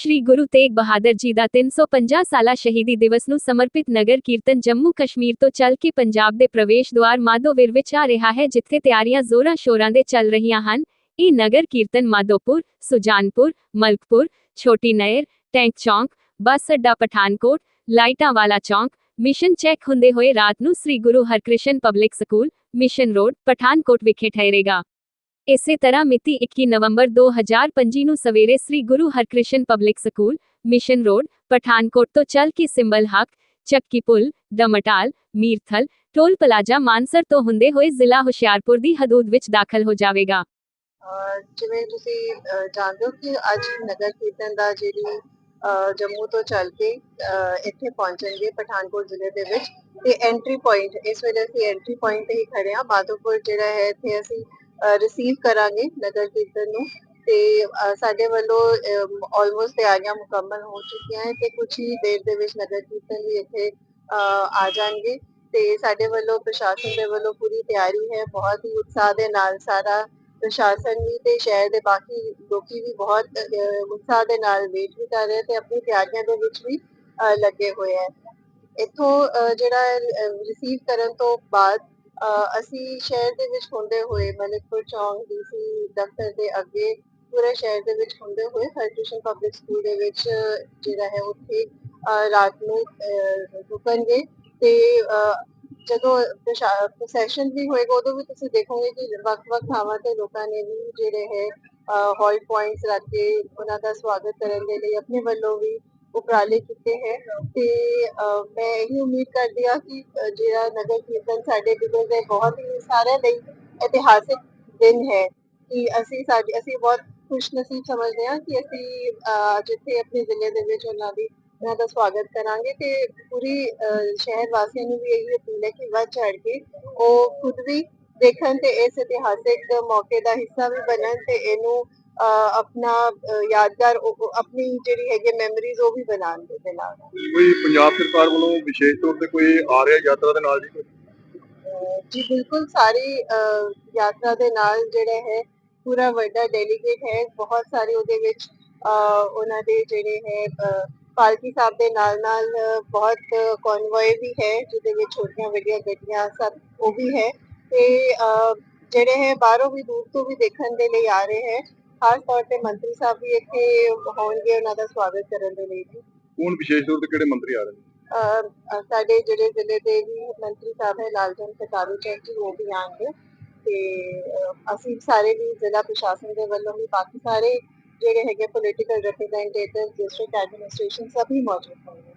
ਸ਼੍ਰੀ ਗੁਰੂ ਤੇਗ ਬਹਾਦਰ ਜੀ ਦਾ 350 ਸਾਲਾ ਸ਼ਹੀਦੀ ਦਿਵਸ ਨੂੰ ਸਮਰਪਿਤ ਨਗਰ ਕੀਰਤਨ ਜੰਮੂ ਕਸ਼ਮੀਰ ਤੋਂ ਚੱਲ ਕੇ ਪੰਜਾਬ ਦੇ ਪ੍ਰਵੇਸ਼ ਦੁਆਰ ਮਾਧੋਵਿਰ ਵਿੱਚ ਆ ਰਿਹਾ ਹੈ ਜਿੱਥੇ ਤਿਆਰੀਆਂ ਜ਼ੋਰਾਂ ਸ਼ੋਰਾਂ ਦੇ ਚੱਲ ਰਹੀਆਂ ਹਨ ਇਹ ਨਗਰ ਕੀਰਤਨ ਮਾਧੋਪੁਰ ਸੁਜਾਨਪੁਰ ਮਲਕਪੁਰ ਛੋਟੀ ਨਹਿਰ ਟੈਂਕ ਚੌਂਕ ਬੱਸ ਅੱਡਾ ਪਠਾਨਕੋਟ ਲਾਈਟਾਂ ਵਾਲਾ ਚੌਂਕ ਮਿਸ਼ਨ ਚੈੱਕ ਹੁੰਦੇ ਹੋਏ ਰਾਤ ਨੂੰ Sri Guru Harkrishan public school mission road Pathankot ਵਿਖੇ ਠਹਿਰੇਗਾ ਇਸੇ ਤਰ੍ਹਾਂ ਮਿਤੀ 21 ਨਵੰਬਰ 2025 ਨੂੰ ਸਵੇਰੇ Sri Guru Harkrishan public school, mission road, Pathankot ਤੋਂ ਚੱਲ ਕੇ ਸਿੰਬਲ ਹੱਕ, ਚੱਕੀ ਪੁਲ ਡਮਟਾਲ ਮੀਰਥਲ, ਟੋਲ ਪਲਾਜ਼ਾ ਮਾਨਸਰ ਤੋਂ ਹੁੰਦੇ ਹੋਏ ਜ਼ਿਲ੍ਹਾ ਹੁਸ਼ਿਆਰਪੁਰ ਦੀ ਹਦੂਦ ਵਿੱਚ ਦਾਖਲ ਹੋ ਜਾਵੇਗਾ। ਜਿਵੇਂ ਤੁਸੀਂ ਜਾਣਦੇ ਹੋ ਕਿ ਅੱਜ ਨਗਰ ਕੀਰਤਨ ਦਾ ਜਿਹੜੀ ਜੰਮੂ ਤੋਂ ਚੱਲ ਕੇ ਇੱਥੇ ਪਹੁੰਚਣਗੇ ਪਠਾਨਕੋਟ ਜ਼ਿਲ੍ਹੇ ਦੇ ਵਿੱਚ, ਤੇ ਐਂਟਰੀ ਪੁਆਇੰਟ ਇਸ ਵੇਲੇ ਅਸੀਂ ਐਂਟਰੀ ਪੁਆਇੰਟ ਤੇ ਹੀ ਖੜੇ ਹਾਂ। ਮਾਧੋਪੁਰ ਜਿਹੜਾ ਹੈ, ਇੱਥੇ ਅਸੀਂ ਰਿਸੀਵ ਕਰਾਂਗੇ ਨਗਰ ਕੀਰਤਨ ਨੂੰ। ਤੇ ਸਾਡੇ ਵੱਲੋਂ ਆਲਮੋਸਟ ਤਿਆਰੀਆਂ ਮੁਕੰਮਲ ਹੋ ਚੁੱਕੀਆਂ ਹੈ ਤੇ ਕੁਝ ਹੀ ਦੇਰ ਦੇ ਵਿੱਚ ਨਗਰ ਕੀਰਤਨ ਵੀ ਇੱਥੇ ਆ ਜਾਣਗੇ। ਤੇ ਸਾਡੇ ਵੱਲੋਂ ਪ੍ਰਸ਼ਾਸਨ ਦੇ ਵੱਲੋਂ ਪੂਰੀ ਤਿਆਰੀ ਹੈ। ਬਹੁਤ ਹੀ ਉਤਸ਼ਾਹ ਦੇ ਨਾਲ ਸਾਰਾ ਪ੍ਰਸ਼ਾਸਨ ਵੀ ਤੇ ਸ਼ਹਿਰ ਦੇ ਬਾਕੀ ਲੋਕੀ ਵੀ ਬਹੁਤ ਉਤਸ਼ਾਹ ਦੇ ਨਾਲ ਵੇਟ ਵੀ ਕਰ ਰਹੇ ਤੇ ਆਪਣੀ ਤਿਆਰੀਆਂ ਦੇ ਵਿੱਚ ਵੀ ਲੱਗੇ ਹੋਏ ਹੈ। ਇੱਥੋਂ ਜਿਹੜਾ ਰਿਸੀਵ ਕਰਨ ਤੋਂ ਬਾਅਦ ਅਸੀਂ ਸ਼ਹਿਰ ਦੇ ਵਿੱਚ ਹੁੰਦੇ ਹੋਏ ਮਲਿਕਪੁਰ ਚੌਂਕ, ਡੀਸੀ ਦਫ਼ਤਰ ਦੇ ਅੱਗੇ ਪੂਰੇ ਸ਼ਹਿਰ ਦੇ ਵਿੱਚ ਹੁੰਦੇ ਹੋਏ ਹਰਕ੍ਰਿਸ਼ਨ ਪਬਲਿਕ ਸਕੂਲ ਦੇ ਵਿੱਚ ਜਿਹੜਾ ਹੈ ਉੱਥੇ ਰਾਤ ਨੂੰ ਰੁਕਣਗੇ ਤੇ ਜਦੋਂ ਪ੍ਰੋਸੈਸ਼ਨ ਵੀ ਹੋਏਗਾ ਉਦੋਂ ਵੀ ਤੁਸੀਂ ਦੇਖੋਗੇ ਕਿ ਵੱਖ-ਵੱਖ ਥਾਵਾਂ ਤੇ ਲੋਕਾਂ ਨੇ ਵੀ ਜਿਹੜੇ ਹੈ ਹੋਲਡ ਪੁਆਇੰਟਸ ਰੱਖ ਕੇ ਉਹਨਾਂ ਦਾ ਸਵਾਗਤ ਕਰਨ ਦੇ ਲਈ ਆਪਣੇ ਵੱਲੋਂ ਵੀ ਉਪਰਾਲੇ ਕੀਤੇ ਹੈ ਤੇ ਮੈਂ ਇਹ ਉਮੀਦ ਕਰਦੀ ਹਾਂ ਕਿ ਜਿਹੜਾ ਨਗਰ ਕੀਰਤਨ ਸਾਡੇ ਜ਼ਿਲ੍ਹੇ ਦੇ ਬਹੁਤ ਹੀ ਸਾਰਿਆਂ ਲਈ ਇਤਿਹਾਸਿਕ ਦਿਨ ਹੈ ਕਿ ਅਸੀਂ ਸਾਡੀ, ਅਸੀਂ ਬਹੁਤ ਖੁਸ਼ਨਸੀਬ ਸਮਝਦੇ ਹਾਂ ਕਿ ਅਸੀਂ ਜਿੱਥੇ ਆਪਣੇ ਜ਼ਿਲ੍ਹੇ ਦੇ ਵਿੱਚ ਉਹਨਾਂ ਦੀ, ਉਹਨਾਂ ਦਾ ਸਵਾਗਤ ਕਰਾਂਗੇ ਤੇ ਪੂਰੀ ਸ਼ਹਿਰ ਵਾਸੀਆਂ ਨੂੰ ਵੀ ਇਹੀ ਅਪੀਲ ਹੈ ਕਿ ਵੱਧ ਚੜ ਕੇ ਉਹ ਖੁਦ ਵੀ ਦੇਖਣ ਤੇ ਇਸ ਇਤਿਹਾਸਿਕ ਮੌਕੇ ਦਾ ਹਿੱਸਾ ਵੀ ਬਣਨ ਤੇ ਇਹਨੂੰ ਆਪਣਾ ਯਾਦਗਾਰ ਆਪਣੀ ਜਿਹੜੀ ਹੈਗੀ ਮੈਮਰੀਜ਼ ਉਹ ਵੀ ਬਣਾਉਣ ਦੇ ਨਾਲ। ਕੋਈ ਪੰਜਾਬ ਸਰਕਾਰ ਵੱਲੋਂ ਵਿਸ਼ੇਸ਼ ਤੌਰ ਤੇ ਕੋਈ ਆ ਰਿਹਾ ਯਾਤਰਾ ਦੇ ਨਾਲ ਜੀ? ਕੋਈ? ਜੀ ਬਿਲਕੁਲ ਸਾਰੀ ਯਾਤਰਾ ਦੇ ਨਾਲ ਜਿਹੜਾ ਹੈ ਪੂਰਾ ਵੱਡਾ ਡੈਲੀਗੇਟ ਹੈ। ਬਹੁਤ ਸਾਰੇ ਉਹਦੇ ਵਿੱਚ ਉਹਨਾਂ ਦੇ ਜਿਹੜੇ ਹੈ ਪਾਲਕੀ ਸਾਹਿਬ ਦੇ ਨਾਲ ਨਾਲ ਬਹੁਤ ਕਨਵੋਏ ਵੀ ਹੈ ਜਿਹਦੇ ਵਿੱਚ ਛੋਟੀਆਂ ਵੱਡੀਆਂ ਗੱਡੀਆਂ ਸਭ ਉਹ ਵੀ ਹੈ। ਤੇ ਜਿਹੜੇ ਹੈ ਬਾਹਰੋਂ ਵੀ ਦੂਰ ਤੋਂ ਵੀ ਦੇਖਣ ਦੇ ਲਈ ਆ ਰਹੇ ਹੈ। ਖਾਸ ਤੌਰ ਤੇ ਮੰਤਰੀ ਸਾਹਿਬ ਵੀ ਇੱਥੇ ਹੋਣਗੇ ਉਹਨਾਂ ਦਾ ਸਵਾਗਤ ਕਰਨ ਦੇ ਲਈ ਵੀ ਕੌਣ ਵਿਸ਼ੇਸ਼ ਤੌਰ ਤੇ ਕਿਹੜੇ ਮੰਤਰੀ ਆ ਰਹੇ ਨੇ? ਅਹ ਅਹ ਸਾਡੇ ਜਿਹੜੇ ਜ਼ਿਲ੍ਹੇ ਦੇ ਵੀ ਮੰਤਰੀ ਸਾਹਿਬ ਹੈ ਲਾਲਜਨ ਕਟਾਰੂ ਚੰਦ ਜੀ ਉਹ ਵੀ ਆਣਗੇ। ਤੇ ਅਹ ਅਸੀਂ ਸਾਰੇ ਵੀ ਜ਼ਿਲ੍ਹਾ ਪ੍ਰਸ਼ਾਸਨ ਦੇ ਵੱਲੋਂ ਵੀ ਬਾਕੀ ਸਾਰੇ ਜਿਹੜੇ ਹੈਗੇ ਪੋਲੀਟੀਕਲ ਰਿਪਰੈਜ਼ੈਂਟੇਟਿਵ ਡਿਸਟ੍ਰਿਕਟ ਐਡਮਿਨਿਸਟ੍ਰੇਸ਼ਨ ਸਭ ਹੀ ਮੌਜੂਦ ਹੋਣਗੇ।